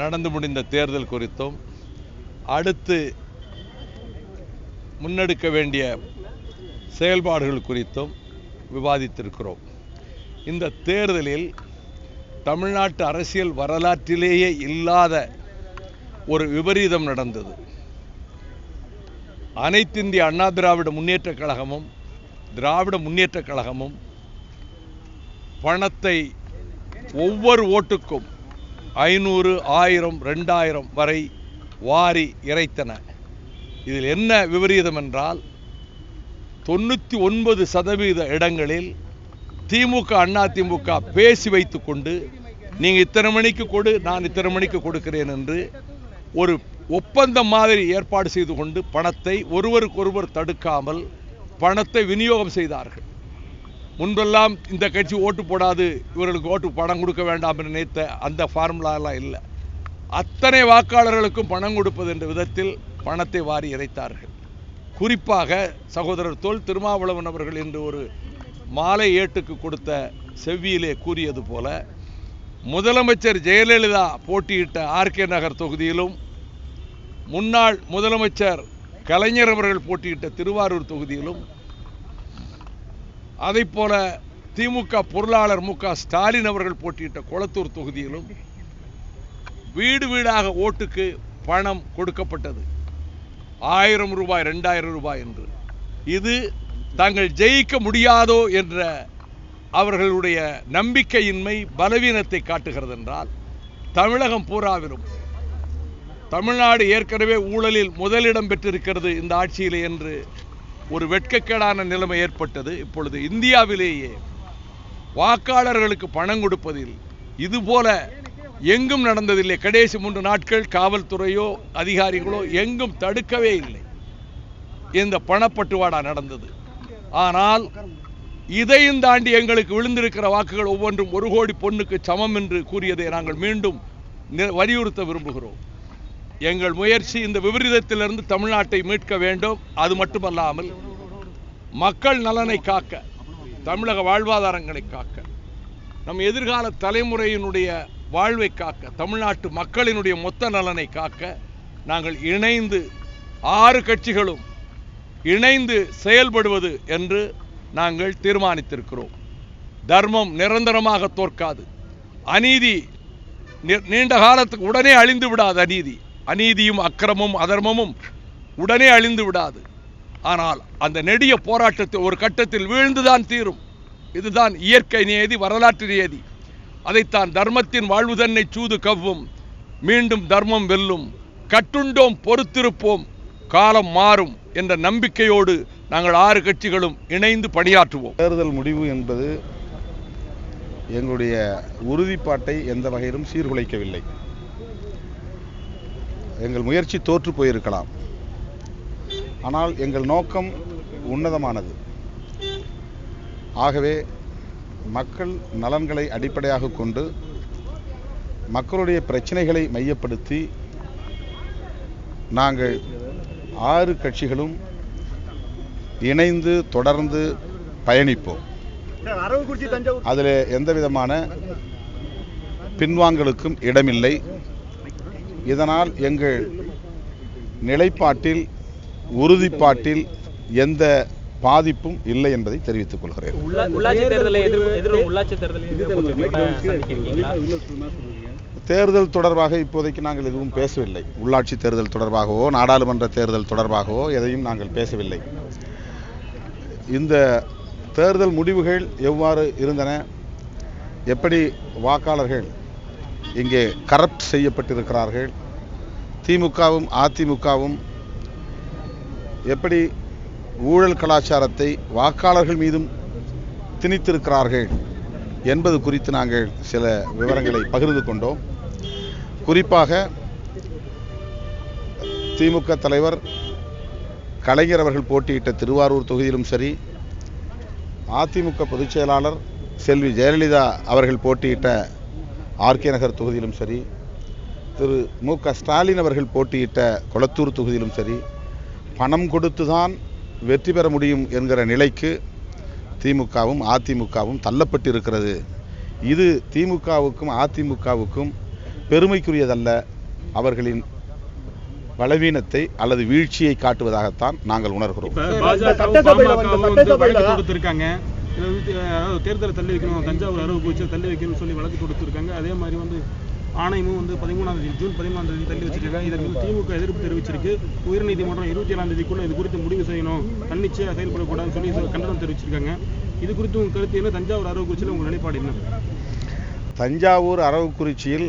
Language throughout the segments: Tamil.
நடந்து முடிந்த தேர்தல் குறித்தும் அடுத்து முன்னெடுக்க வேண்டிய செயல்பாடுகள் குறித்தும் விவாதித்திருக்கிறோம். இந்த தேர்தலில் தமிழ்நாட்டு அரசியல் வரலாற்றிலேயே இல்லாத ஒரு விபரீதம் நடந்தது. அனைத்திந்திய அண்ணா திராவிட முன்னேற்ற கழகமும் திராவிட முன்னேற்ற கழகமும் பணத்தை ஒவ்வொரு ஓட்டுக்கும் ஐநூறு ஆயிரம் ரெண்டாயிரம் வரை வாரி இறைத்தன. இதில் என்ன விபரீதம் என்றால் தொண்ணூற்றி ஒன்பது சதவீத இடங்களில் திமுக அண்ணா திமுக பேசி வைத்துக்கொண்டு நீங்கள் இத்தனை மணிக்கு கொடு நான் இத்தனை மணிக்கு கொடுக்கிறேன் என்று ஒரு ஒப்பந்தம் மாதிரி ஏற்பாடு செய்து கொண்டு பணத்தை ஒருவருக்கொருவர் தடுக்காமல் பணத்தை விநியோகம் செய்தார்கள். முன்பெல்லாம் இந்த கட்சி ஓட்டு போடாது இவர்களுக்கு ஓட்டு பணம் கொடுக்க வேண்டாம் என்று நினைத்த அந்த ஃபார்முலாலாம் இல்லை. அத்தனை வாக்காளர்களுக்கும் பணம் கொடுப்பது என்ற விதத்தில் பணத்தை வாரி இறைத்தார்கள். குறிப்பாக சகோதரர் தோல் திருமாவளவன் அவர்கள் என்று ஒரு மாலை ஏட்டுக்கு கொடுத்த செவ்வியிலே கூறியது போல முதலமைச்சர் ஜெயலலிதா போட்டியிட்ட ஆர்கே நகர் தொகுதியிலும் முன்னாள் முதலமைச்சர் கலைஞர் அவர்கள் போட்டியிட்ட திருவாரூர் தொகுதியிலும் அதை போல திமுக பொருளாளர் மு ஸ்டாலின் அவர்கள் போட்டியிட்ட கொளத்தூர் தொகுதியிலும் வீடு வீடாக ஓட்டுக்கு பணம் கொடுக்கப்பட்டது. ஆயிரம் ரூபாய் ரெண்டாயிரம் ரூபாய் என்று. இது தாங்கள் ஜெயிக்க முடியாதோ என்ற அவர்களுடைய நம்பிக்கையின்மை பலவீனத்தை காட்டுகிறது என்றால் தமிழகம் பூராவிலும் தமிழ்நாடு ஏற்கனவே ஊழலில் முதலிடம் பெற்றிருக்கிறது இந்த ஆட்சியிலே என்று ஒரு வெட்கக்கேடான நிலைமை ஏற்பட்டது. இப்பொழுது இந்தியாவிலேயே வாக்காளர்களுக்கு பணம் கொடுப்பதில் இதுபோல எங்கும் நடந்ததில்லை. கடைசி மூன்று நாட்கள் காவல்துறையோ அதிகாரிகளோ எங்கும் தடுக்கவே இல்லை. இந்த பணப்பட்டுவாடா நடந்தது. ஆனால் இதையும் தாண்டி எங்களுக்கு விழுந்திருக்கிற வாக்குகள் ஒவ்வொன்றும் ஒரு கோடி பொண்ணுக்கு சமம் என்று கூறியதை நாங்கள் மீண்டும் வலியுறுத்த விரும்புகிறோம். எங்கள் முயற்சி இந்த விபரீதத்திலிருந்து தமிழ்நாட்டை மீட்க வேண்டும். அது மட்டுமல்லாமல் மக்கள் நலனை காக்க தமிழக வாழ்வாதாரங்களை காக்க நம் எதிர்கால தலைமுறையினுடைய வாழ்வை காக்க தமிழ்நாட்டு மக்களினுடைய மொத்த நலனை காக்க நாங்கள் இணைந்து ஆறு கட்சிகளும் இணைந்து செயல்படுவது என்று நாங்கள் தீர்மானித்திருக்கிறோம். தர்மம் நிரந்தரமாக தோற்காது. அநீதி நீண்ட காலத்துக்கு உடனே அழிந்து விடாது அநீதி. அநீதியும் அக்கிரமும் அதர்மமும் உடனே அழிந்து விடாது. ஆனால் அந்த நெடிய போராட்டத்தில் ஒரு கட்டத்தில் வீழ்ந்துதான் தீரும். இதுதான் இயற்கை நியதி வரலாற்று நியதி அதைத்தான் தர்மத்தின் வாழ்வு தன்னை சூது கவ்வும். மீண்டும் தர்மம் வெல்லும். கட்டுண்டோம் பொறுத்திருப்போம். காலம் மாறும் என்ற நம்பிக்கையோடு நாங்கள் ஆறு கட்சிகளும் இணைந்து பணியாற்றுவோம். தேர்தல் முடிவு என்பது எங்களுடைய உறுதிப்பாட்டை எந்த வகையிலும் சீர்குலைக்கவில்லை. எங்கள் முயற்சி தோற்று போயிருக்கலாம். ஆனால் எங்கள் நோக்கம் உன்னதமானது. ஆகவே மக்கள் நலன்களை அடிப்படையாக கொண்டு மக்களுடைய பிரச்சனைகளை மையப்படுத்தி நாங்கள் ஆறு கட்சிகளும் இணைந்து தொடர்ந்து பயணிப்போம். அதில் எந்த விதமான பின்வாங்கலுக்கும் இடமில்லை. இதனால் எங்கள் நிலைப்பாட்டில் உறுதிப்பாட்டில் எந்த பாதிப்பும் இல்லை என்பதை தெரிவித்துக் கொள்கிறேன். தேர்தல் தொடர்பாக இப்போதைக்கு நாங்கள் எதுவும் பேசவில்லை. உள்ளாட்சி தேர்தல் தொடர்பாகவோ நாடாளுமன்ற தேர்தல் தொடர்பாகவோ எதையும் நாங்கள் பேசவில்லை. இந்த தேர்தல் முடிவுகள் எவ்வாறு இருந்தன? எப்படி வாக்காளர்கள் இங்கே கரப்ட் செய்யப்பட்டிருக்கிறார்கள். திமுகவும் அதிமுகவும் எப்படி ஊழல் கலாச்சாரத்தை வாக்காளர்கள் மீதும் திணித்திருக்கிறார்கள் என்பது குறித்து நாங்கள் சில விவரங்களை பகிர்ந்து கொண்டோம். குறிப்பாக திமுக தலைவர் கலைஞர் அவர்கள் போட்டியிட்ட திருவாரூர் தொகுதியிலும் சரி அதிமுக பொதுச் செயலாளர் செல்வி ஜெயலலிதா அவர்கள் போட்டியிட்ட ஆர்கே நகர் தொகுதியிலும் சரி திரு மு க ஸ்டாலின் அவர்கள் போட்டியிட்ட கொளத்தூர் தொகுதியிலும் சரி பணம் கொடுத்துதான் வெற்றி பெற முடியும் என்கிற நிலைக்கு திமுகவும் அதிமுகவும் தள்ளப்பட்டிருக்கிறது. இது திமுகவுக்கும் அதிமுகவுக்கும் பெருமைக்குரியதல்ல. அவர்களின் பலவீனத்தை அல்லது வீழ்ச்சியை காட்டுவதாகத்தான் நாங்கள் உணர்கிறோம். இப்ப அதாவது தேர்தலை தள்ளி வைக்கணும் தஞ்சாவூர் அரவு பூச்சி தள்ளி வைக்கணும்னு சொல்லி வழக்கு கொடுத்துருக்காங்க அதே மாதிரி வந்து ஆணையமும் வந்து பதிமூணாம் தேதி ஜூன் பதிமூணாம் தேதி தள்ளி வச்சிருக்காங்க. இதற்கு திமுக எதிர்ப்பு தெரிவிச்சிருக்கு. உயர்நீதிமன்றம் இருபத்தி ஏழாம் தேதிக்குள்ள இது குறித்து முடிவு செய்யணும். தன்னிச்சையாக செயல்படக்கூடாதுன்னு சொல்லி கண்டனம் தெரிவிச்சிருக்காங்க. இது குறித்து உங்கள் கருத்து என்ன? தஞ்சாவூர் அறுவை உங்கள் நிலைப்பாடு என்ன? தஞ்சாவூர் அரவக்குறிச்சியில்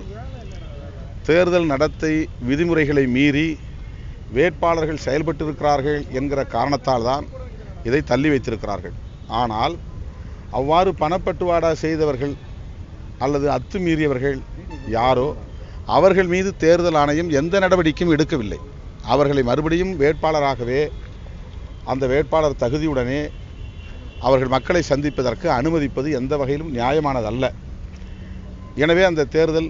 தேர்தல் நடத்தை விதிமுறைகளை மீறி வேட்பாளர்கள் செயல்பட்டிருக்கிறார்கள் என்கிற காரணத்தால் தான் இதை தள்ளி வைத்திருக்கிறார்கள். ஆனால் அவ்வாறு பணப்பட்டுவாடா செய்தவர்கள் அல்லது அத்துமீறியவர்கள் யாரோ அவர்கள் மீது தேர்தல் ஆணையம் எந்த நடவடிக்கையும் எடுக்கவில்லை. அவர்களை மறுபடியும் வேட்பாளராகவே அந்த வேட்பாளர் தகுதியுடனே அவர்கள் மக்களை சந்திப்பதற்கு அனுமதிப்பது எந்த வகையிலும் நியாயமானதல்ல. எனவே அந்த தேர்தல்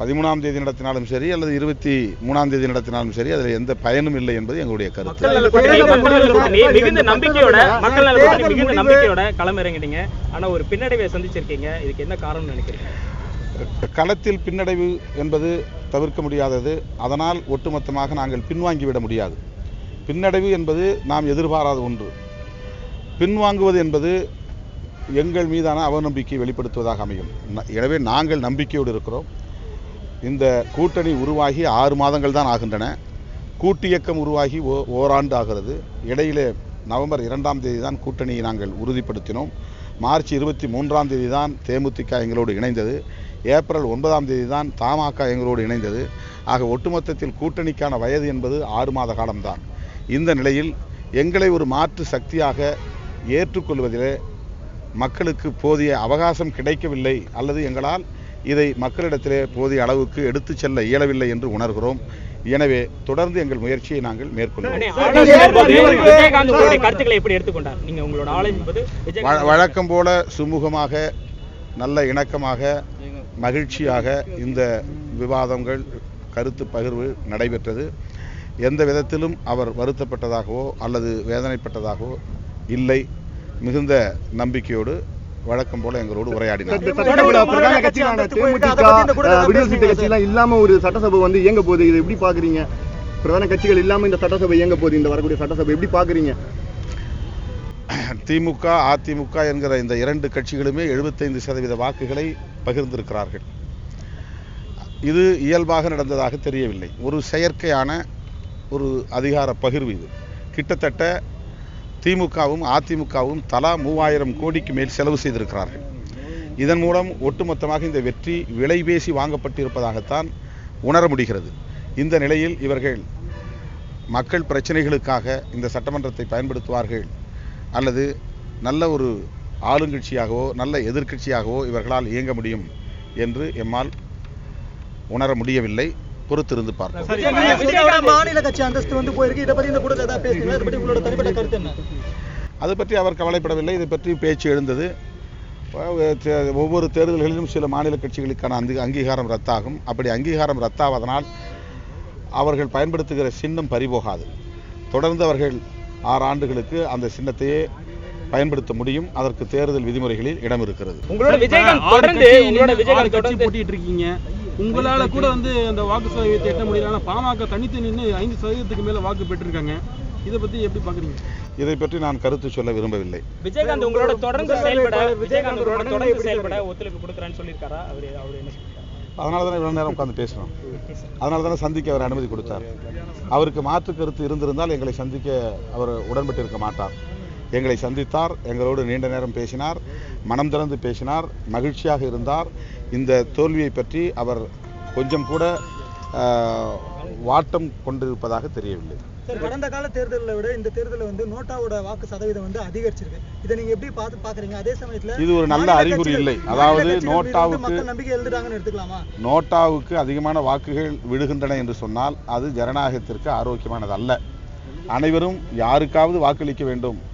பதிமூணாம் தேதி நடத்தினாலும் சரி அல்லது இருபத்தி மூணாம் தேதி நடத்தினாலும் சரி அதில் எந்த பயனும் இல்லை என்பது எங்களுடைய கருத்து. மிகுந்த நம்பிக்கையோட மக்கள் நல கூட்டணி மிகுந்த நம்பிக்கையோட களமிறங்கிட்டீங்க. ஆனா ஒரு பின்னடைவை சந்திச்சிருக்கீங்க. இதுக்கு என்ன காரணம்னு நினைக்கிறீங்க? களத்தில் பின்னடைவு என்பது தவிர்க்க முடியாதது. அதனால் ஒட்டுமொத்தமாக நாங்கள் பின்வாங்கிவிட முடியாது. பின்னடைவு என்பது நாம் எதிர்பாராத ஒன்று. பின்வாங்குவது என்பது எங்கள் மீதான அவநம்பிக்கை வெளிப்படுத்துவதாக அமையும். எனவே நாங்கள் நம்பிக்கையோடு இருக்கிறோம். இந்த கூட்டணி உருவாகி ஆறு மாதங்கள் தான் ஆகின்றன. கூட்டு இயக்கம் உருவாகி ஓ ஓராண்டு ஆகிறது. இடையிலே நவம்பர் இரண்டாம் தேதி தான் கூட்டணியை நாங்கள் உறுதிப்படுத்தினோம். மார்ச் இருபத்தி மூன்றாம் தேதி தான் தேமுதிக எங்களோடு இணைந்தது. ஏப்ரல் ஒன்பதாம் தேதி தான் தமாக எங்களோடு இணைந்தது. ஆக ஒட்டுமொத்தத்தில் கூட்டணிக்கான வயது என்பது ஆறு மாத காலம்தான். இந்த நிலையில் எங்களை ஒரு மாற்று சக்தியாக ஏற்றுக்கொள்வதிலே மக்களுக்கு போதிய அவகாசம் கிடைக்கவில்லை அல்லது எங்களால் இதை மக்களிடத்திலே போதிய அளவுக்கு எடுத்துச் செல்ல இயலவில்லை என்று உணர்கிறோம். எனவே தொடர்ந்து எங்கள் முயற்சியை நாங்கள் மேற்கொள்வோம். வழக்கம் போல சுமூகமாக நல்ல இணக்கமாக மகிழ்ச்சியாக இந்த விவாதங்கள் கருத்து பகிர்வு நடைபெற்றது. எந்த விதத்திலும் அவர் வருத்தப்பட்டதாகவோ அல்லது வேதனைப்பட்டதாகவோ இல்லை. மிகுந்த நம்பிக்கையோடு வழக்கம் போல எங்களோடு உரையாடினார். பிரதான கட்சியான இல்லாம ஒரு சட்டசபை வந்து இயங்க போகுது. இதை எப்படி பாக்குறீங்க பிரதான கட்சிகள் இல்லாம இந்த சட்டசபை இயங்க போகுது. இந்த வரக்கூடிய சட்டசபை எப்படி பாக்குறீங்க திமுக அதிமுக என்கிற இந்த இரண்டு கட்சிகளுமே எழுபத்தைந்து சதவீத வாக்குகளை பகிர்ந்திருக்கிறார்கள். இது இயல்பாக நடந்ததாக தெரியவில்லை. ஒரு செயற்கையான ஒரு அதிகார பகிர்வு இது. கிட்டத்தட்ட திமுகவும் அதிமுகவும் தலா மூவாயிரம் கோடிக்கு மேல் செலவு செய்திருக்கிறார்கள். இதன் மூலம் ஒட்டுமொத்தமாக இந்த வெற்றி விலை பேசி வாங்கப்பட்டிருப்பதாகத்தான் உணர முடிகிறது. இந்த நிலையில் இவர்கள் மக்கள் பிரச்சனைகளுக்காக இந்த சட்டமன்றத்தை பயன்படுத்துவார்கள் அல்லது நல்ல ஒரு ஆளுங்கட்சியாகவோ நல்ல எதிர்க்கட்சியாகவோ இவர்களால் இயங்க முடியும் என்று எம்மால் உணர முடியவில்லை. பொறுத்திருந்து பார்ப்போம். மாநில கட்சி அந்தஸ்து வந்து போயிருக்கு. இதை பத்தி இந்த கூட்டத்தில் ஏதாவது பேசுறீங்களா இதை பத்தி உங்களோட தனிப்பட்ட கருத்து என்ன? அது பற்றி அவர் கவலைப்படவில்லை. இதை பற்றி பேச்சு எழுந்தது. ஒவ்வொரு தேர்தல்களிலும் சில மாநில கட்சிகளுக்கான அந்த அங்கீகாரம் ரத்தாகும். அப்படி அங்கீகாரம் ரத்தாவதனால் அவர்கள் பயன்படுத்துகிற சின்னம் பறிபோகாது. தொடர்ந்து அவர்கள் ஆறு ஆண்டுகளுக்கு அந்த சின்னத்தையே பயன்படுத்த முடியும். அதற்கு தேர்தல் விதிமுறைகளில் இடம் இருக்கிறது உங்களோட விஜயகாந்த் தொடர்ந்து உங்களோட விஜயகாந்த் தொடர்ந்து போட்டிட்டு இருக்கீங்க. உங்களால கூட வந்து அந்த வாக்கு சதவீதத்தை எட்ட முடியல. ஆனா பாமக தனித்து நின்று ஐந்து சதவீதத்துக்கு மேல வாக்கு பெற்றிருக்காங்க. இதை பத்தி எப்படி பாக்குறீங்க? இதை பற்றி நான் கருத்து சொல்ல விரும்பவில்லை. விஜயகாந்த் உங்களோட தொடர்ந்து செயல்பட விஜயகாந்த் தொடர்ந்து செயல்பட? ஒத்துழைப்பு கொடுக்குறான்னு சொல்லியிருக்காரா? அவர் அவர் என்ன அதனால தானே இவ்வளோ நேரம் உட்காந்து பேசுகிறோம் அதனால தானே சந்திக்க அவர் அனுமதி கொடுத்தார். அவருக்கு மாற்று கருத்து இருந்திருந்தால் எங்களை சந்திக்க அவர் உடன்பட்டு இருக்க மாட்டார். எங்களை சந்தித்தார் எங்களோடு நீண்ட நேரம் பேசினார் மனம் திறந்து பேசினார் மகிழ்ச்சியாக இருந்தார். இந்த தோல்வியை பற்றி அவர் கொஞ்சம் கூட வாட்டம் கொண்டிருப்பதாக தெரியவில்லை. கடந்த கால தேர்தலை விட இந்த தேர்தலில் வந்து நோட்டாவோட வாக்கு சதவீதம் வந்து அதிகரிச்சிருக்கு. இதை நீங்க எப்படி பார்த்து பாக்குறீங்க அதே சமயத்துல இது ஒரு நல்ல அறிகுறி இல்லை. அதாவது நோட்டாவுக்கு- மக்கள் நம்பிக்கை எழுதுறாங்கன்னு எடுத்துக்கலாமா? நோட்டாவுக்கு அதிகமான வாக்குகள் விழுகின்றன என்று சொன்னால் அது ஜனநாயகத்திற்கு ஆரோக்கியமானது அல்ல அனைவரும் யாருக்காவது வாக்களிக்க வேண்டும்.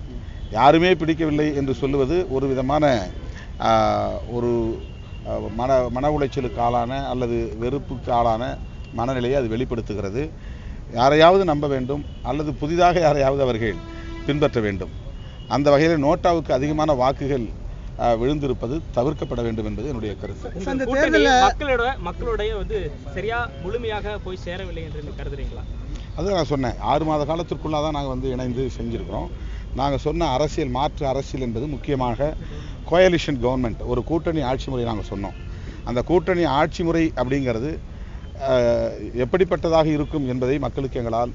யாருமே பிடிக்கவில்லை என்று சொல்லுவது ஒரு விதமான ஆஹ், ஒரு மன மன உளைச்சலுக்கு ஆளான அல்லது வெறுப்புக்கு ஆளான மனநிலையை அது வெளிப்படுத்துகிறது. யாரையாவது நம்ப வேண்டும் அல்லது புதிதாக யாரையாவது அவர்கள் பின்பற்ற வேண்டும். அந்த வகையில் நோட்டாவுக்கு அதிகமான வாக்குகள் விழுந்திருப்பது தவிர்க்கப்பட வேண்டும் என்பது என்னுடைய கருத்து. மக்களோட மக்களுடைய வந்து சரியா முழுமையாக போய் சேரவில்லை என்று நீங்க கருதுறீங்களா? அது நான் சொன்னேன். ஆறு மாத காலத்திற்குள்ளாக தான் நாங்கள் வந்து இணைந்து செஞ்சுருக்கிறோம். நாங்கள் சொன்ன அரசியல் மாற்று அரசியல் என்பது முக்கியமாக கோயலிஷன் கவர்மெண்ட் ஒரு கூட்டணி ஆட்சி முறை நாங்கள் சொன்னோம். அந்த கூட்டணி ஆட்சி முறை அப்படிங்கிறது எப்படிப்பட்டதாக இருக்கும் என்பதை மக்களுக்கு எங்களால்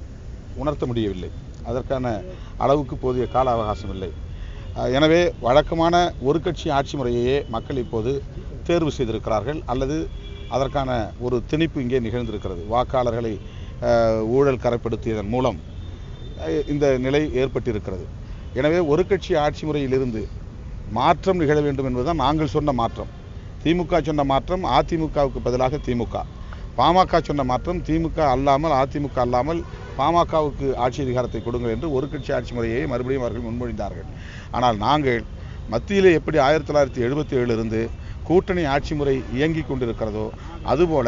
உணர்த்த முடியவில்லை. அதற்கான அளவுக்கு போதிய கால அவகாசம் இல்லை. எனவே வழக்கமான ஒரு கட்சி ஆட்சி முறையையே மக்கள் இப்போது தேர்வு செய்திருக்கிறார்கள். அல்லது அதற்கான ஒரு திணிப்பு இங்கே நிகழ்ந்திருக்கிறது. வாக்காளர்களை ஊழல் கரைப்படுத்தியதன் மூலம் இந்த நிலை ஏற்பட்டிருக்கிறது. எனவே ஒரு கட்சி ஆட்சி முறையிலிருந்து மாற்றம் நிகழ வேண்டும் என்பதுதான் நாங்கள் சொன்ன மாற்றம். திமுக சொன்ன மாற்றம் அதிமுகவுக்கு பதிலாக திமுக. பாமக சொன்ன மாற்றம் திமுக அல்லாமல் அதிமுக அல்லாமல் பாமகவுக்கு ஆட்சி அதிகாரத்தை கொடுங்கள் என்று ஒரு கட்சி ஆட்சி முறையை மறுபடியும் அவர்கள் முன்மொழிந்தார்கள். ஆனால் நாங்கள் மத்தியிலே எப்படி ஆயிரத்தி தொள்ளாயிரத்தி எழுபத்தி ஏழிலிருந்து கூட்டணி ஆட்சி முறை இயங்கிக் கொண்டிருக்கிறதோ அதுபோல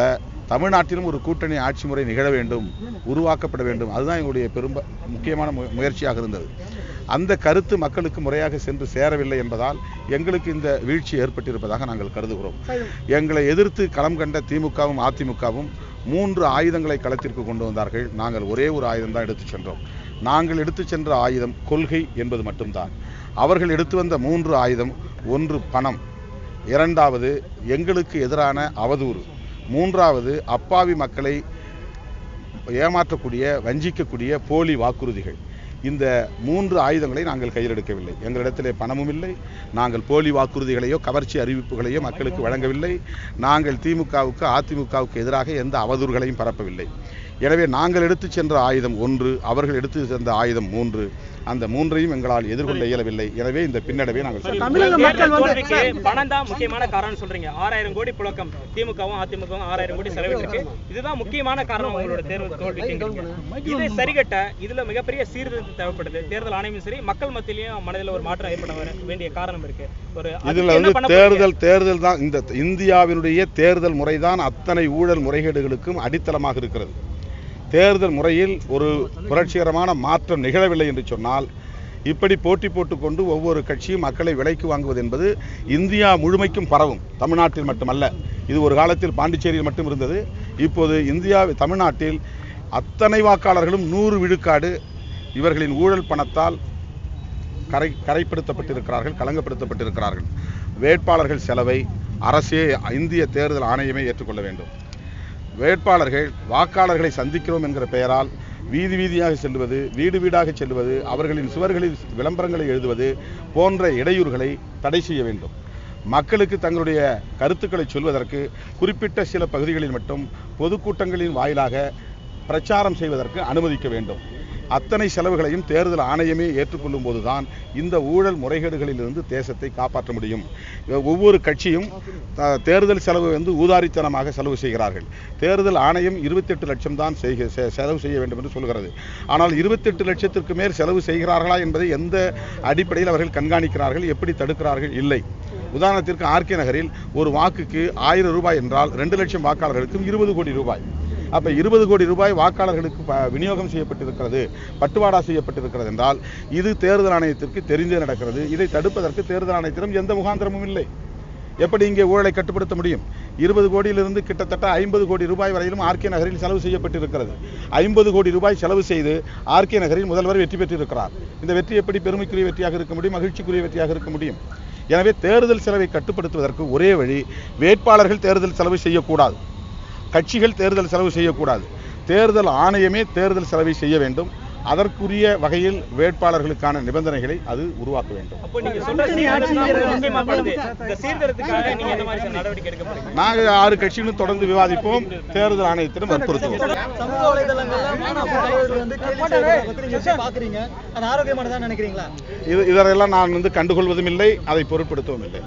தமிழ்நாட்டிலும் ஒரு கூட்டணி ஆட்சி முறை நிகழ வேண்டும் உருவாக்கப்பட வேண்டும். அதுதான் எங்களுடைய பெரும் முக்கியமான மு- முயற்சியாக இருந்தது. அந்த கருத்து மக்களுக்கு முறையாக சென்று சேரவில்லை என்பதால் எங்களுக்கு இந்த வீழ்ச்சி ஏற்பட்டிருப்பதாக நாங்கள் கருதுகிறோம். எங்களை எதிர்த்து களம் கண்ட திமுகவும் அதிமுகவும் மூன்று ஆயுதங்களை களத்திற்கு கொண்டு வந்தார்கள். நாங்கள் ஒரே ஒரு ஆயுதம் தான் எடுத்து சென்றோம். நாங்கள் எடுத்து சென்ற ஆயுதம் கொள்கை என்பது மட்டும்தான். அவர்கள் எடுத்து வந்த மூன்று ஆயுதம் ஒன்று பணம் இரண்டாவது எங்களுக்கு எதிரான அவதூறு. மூன்றாவது அப்பாவி மக்களை ஏமாற்றக்கூடிய வஞ்சிக்கக்கூடிய போலி வாக்குறுதிகள். இந்த மூன்று ஆயுதங்களை நாங்கள் கையில் எடுக்கவில்லை. எங்களிடத்திலே பணமும் இல்லை. நாங்கள் போலி வாக்குறுதிகளையோ கவர்ச்சி அறிவிப்புகளையோ மக்களுக்கு வழங்கவில்லை. நாங்கள் திமுகவுக்கு அதிமுகவுக்கு எதிராக எந்த அவதூறுகளையும் பரப்பவில்லை. எனவே நாங்கள் எடுத்துச் சென்ற ஆயுதம் ஒன்று அவர்கள் எடுத்து சென்ற ஆயுதம் மூன்று. அந்த மூன்றையும் எங்களால் எதிர்கொள்ள இயலவில்லை. எனவே இந்த பின்னடைவை நாங்கள். தமிழக மக்கள் வந்து- தோல்விக்கு பணம் தான் முக்கியமான காரணம் சொல்றீங்க. ஆறாயிரம் கோடி புழக்கம். திமுகவும் அதிமுகவும் ஆறாயிரம் கோடி செலவிட்டிருக்கு. இதுதான் முக்கியமான காரணம் உங்களோட தேர்தல் தோல்விக்கு இதை சரிகட்ட இதுல மிகப்பெரிய சீர்திருத்தம் தேவைப்படுது. தேர்தல் ஆணையமும் சரி மக்கள் மத்தியிலயும் மனதில் ஒரு மாற்றம் ஏற்பட வேண்டிய காரணம் இருக்கு. ஒரு இதுல வந்து? தேர்தல் தேர்தல் தான் இந்த இந்தியாவினுடைய தேர்தல் முறைதான் அத்தனை ஊழல் முறைகேடுகளுக்கும் அடித்தளமாக இருக்கிறது. தேர்தல் முறையில் ஒரு புரட்சிகரமான மாற்றம் நிகழவில்லை என்று சொன்னால் இப்படி போட்டி போட்டுக்கொண்டு ஒவ்வொரு கட்சியும் மக்களை விலைக்கு வாங்குவது என்பது இந்தியா முழுமைக்கும் பரவும். தமிழ்நாட்டில் மட்டுமல்ல இது ஒரு காலத்தில் பாண்டிச்சேரியில் மட்டும் இருந்தது. இப்போது இந்தியா தமிழ்நாட்டில் அத்தனை வாக்காளர்களும் நூறு விழுக்காடு இவர்களின் ஊழல் பணத்தால் கரை கரைப்படுத்தப்பட்டிருக்கிறார்கள் களங்கப்படுத்தப்பட்டிருக்கிறார்கள் வேட்பாளர்கள் செலவை அரசே இந்திய தேர்தல் ஆணையமே ஏற்றுக்கொள்ள வேண்டும். வேட்பாளர்கள் வாக்காளர்களை சந்திக்கிறோம் என்கிற பெயரால் வீதி வீதியாக செல்வது வீடு வீடாக செல்வது அவர்களின் சுவர்களில் விளம்பரங்களை எழுதுவது போன்ற இடையூறுகளை தடை செய்ய வேண்டும். மக்களுக்கு தங்களுடைய கருத்துக்களை சொல்வதற்கு குறிப்பிட்ட சில பகுதிகளில் மட்டும் பொதுக்கூட்டங்களின் வாயிலாக பிரச்சாரம் செய்வதற்கு அனுமதிக்க வேண்டும். அத்தனை செலவுகளையும் தேர்தல் ஆணையமே ஏற்றுக்கொள்ளும் போதுதான் இந்த ஊழல் முறைகேடுகளிலிருந்து தேசத்தை காப்பாற்ற முடியும். ஒவ்வொரு கட்சியும் தேர்தல் செலவு வந்து ஊதாரித்தனமாக செலவு செய்கிறார்கள். தேர்தல் ஆணையம் 28 லட்சம் தான் செய்க செலவு செய்ய வேண்டும் என்று சொல்கிறது. ஆனால் 28 லட்சத்திற்கு மேல் செலவு செய்கிறார்களா என்பதை எந்த அடிப்படையில் அவர்கள் கண்காணிக்கிறார்கள் எப்படி தடுக்கிறார்கள் இல்லை. உதாரணத்திற்கு ஆர்கே நகரில் ஒரு வாக்குக்கு ஆயிரம் ரூபாய் என்றால் ரெண்டு லட்சம் வாக்காளர்களுக்கும் இருபது கோடி ரூபாய். அப்ப இருபது கோடி ரூபாய் வாக்காளர்களுக்கு விநியோகம் செய்யப்பட்டிருக்கிறது பட்டுவாடா செய்யப்பட்டிருக்கிறது என்றால் இது தேர்தல் ஆணையத்திற்கு தெரிந்தே நடக்கிறது. இதை தடுப்பதற்கு தேர்தல் ஆணையத்திடம் எந்த முகாந்திரமும் இல்லை. எப்படி இங்கே ஊழலை கட்டுப்படுத்த முடியும்? இருபது கோடியிலிருந்து கிட்டத்தட்ட ஐம்பது கோடி ரூபாய் வரையிலும் ஆர்கே நகரில் செலவு செய்யப்பட்டிருக்கிறது. ஐம்பது கோடி ரூபாய் செலவு செய்து ஆர்கே நகரில் முதல்வர் வெற்றி பெற்றிருக்கிறார். இந்த வெற்றி எப்படி பெருமைக்குரிய வெற்றியாக இருக்க முடியும் மகிழ்ச்சிக்குரிய வெற்றியாக இருக்க முடியும்? எனவே தேர்தல் செலவை கட்டுப்படுத்துவதற்கு ஒரே வழி வேட்பாளர்கள் தேர்தல் செலவு செய்யக்கூடாது. கட்சிகள் தேர்தல் செலவு செய்யக்கூடாது. தேர்தல் ஆணையமே தேர்தல் செலவை செய்ய வேண்டும். அதற்குரிய வகையில் வேட்பாளர்களுக்கான நிபந்தனைகளை அது உருவாக்க வேண்டும். நாங்கள் ஆறு கட்சிகளும் தொடர்ந்து விவாதிப்போம். தேர்தல் ஆணையத்திடம் வற்புறுத்துவோம். இதரெல்லாம் நான் வந்து கண்டுகொள்வதும் இல்லை அதை பொருட்படுத்தவும் இல்லை.